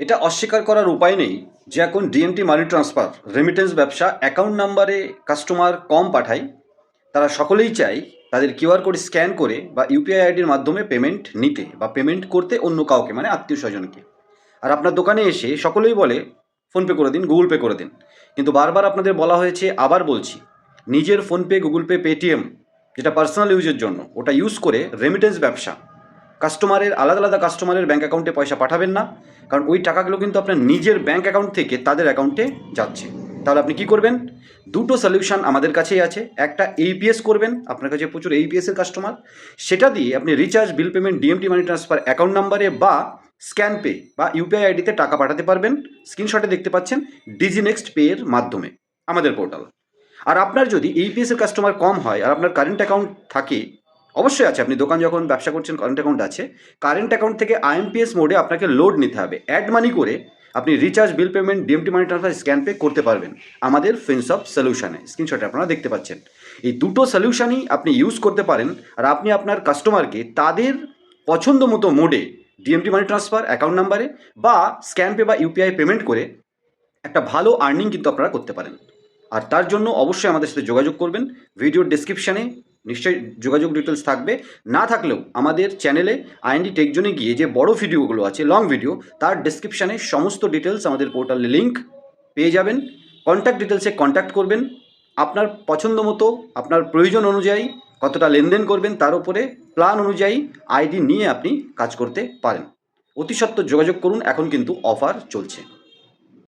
এটা অস্বীকার করার উপায় নেই যে এখন ডিএমটি মানি ট্রান্সফার রেমিটেন্স ব্যবসা অ্যাকাউন্ট নাম্বারে কাস্টমার কম পাঠায়, তারা সকলেই চায় তাদের কিউআর কোড স্ক্যান করে বা ইউপিআই আইডির মাধ্যমে পেমেন্ট নিতে বা পেমেন্ট করতে অন্য কাউকে মানে আত্মীয় স্বজনকে। আর আপনার দোকানে এসে সকলেই বলে ফোনপে করে দিন গুগল পে করে দিন। কিন্তু বারবার আপনাদের বলা হয়েছে, আবার বলছি, নিজের ফোনপে গুগল পে পেটিএম যেটা পার্সোনাল ইউজের জন্য, ওটা ইউজ করে রেমিটেন্স ব্যবসা কাস্টমারের আলাদা আলাদা কাস্টমারের ব্যাঙ্ক অ্যাকাউন্টে পয়সা পাঠাবেন না। কারণ ওই টাকাগুলো কিন্তু আপনার নিজের ব্যাঙ্ক অ্যাকাউন্ট থেকে তাদের অ্যাকাউন্টে যাচ্ছে। তাহলে আপনি কি করবেন? দুটো সলিউশন আমাদের কাছেই আছে। একটা এইপিএস করবেন, আপনার কাছে প্রচুর এইপিএস এর কাস্টমার সেটা দিয়ে আপনি recharge bill payment DMT money transfer account নাম্বারে বা স্ক্যান পে বা ইউপিআই আইডিতে টাকা পাঠাতে পারবেন। স্ক্রিনশটে দেখতে পাচ্ছেন ডিজি নেক্সট পে এর মাধ্যমে, আমাদের পোর্টাল আর আপনার যদি এইপিএস এর কাস্টমার কম হয় আর আপনার কারেন্ট অ্যাকাউন্ট থাকে অবশ্যই আছে। আপনি দোকান যখন ব্যবসা করছেন কারেন্ট অ্যাকাউন্ট আছে কারেন্ট অ্যাকাউন্ট থেকে আইএমপিএস মোডে আপনাকে লোড নিতে হবে। অ্যাড মানি করে আপনি recharge bill payment DMT money transfer scan pay করতে পারবেন। আমাদের ফিনসপ সলিউশনে স্ক্রিনশটে আপনারা দেখতে পাচ্ছেন। এই দুটো সলিউশনই আপনি ইউজ করতে পারেন আর আপনি আপনার কাস্টমারকে তাদের পছন্দ মতো মোডে ডিএমটি মানি ট্রান্সফার অ্যাকাউন্ট নাম্বারে বা স্ক্যান পে বা ইউপিআই পেমেন্ট করে একটা ভালো আর্নিং কিন্তু আপনারা করতে পারেন। আর তার জন্য অবশ্যই আমাদের সাথে যোগাযোগ করবেন। ভিডিওর ডেসক্রিপশানে নিশ্চয়ই যোগাযোগ ডিটেলস থাকবে। না থাকলেও আমাদের চ্যানেলে আইএনডি টেকজনে গিয়ে যে বড় ভিডিওগুলো আছে লং ভিডিও তার ডেসক্রিপশানে সমস্ত ডিটেলস আমাদের পোর্টালে লিঙ্ক পেয়ে যাবেন। কন্ট্যাক্ট ডিটেলসে কন্ট্যাক্ট করবেন। আপনার পছন্দ মতো, আপনার প্রয়োজন অনুযায়ী কতটা লেনদেন করবেন, তার উপরে প্ল্যান অনুযায়ী আইডি নিয়ে আপনি কাজ করতে পারেন। অতি সত্ত্বর যোগাযোগ করুন, এখন কিন্তু অফার চলছে।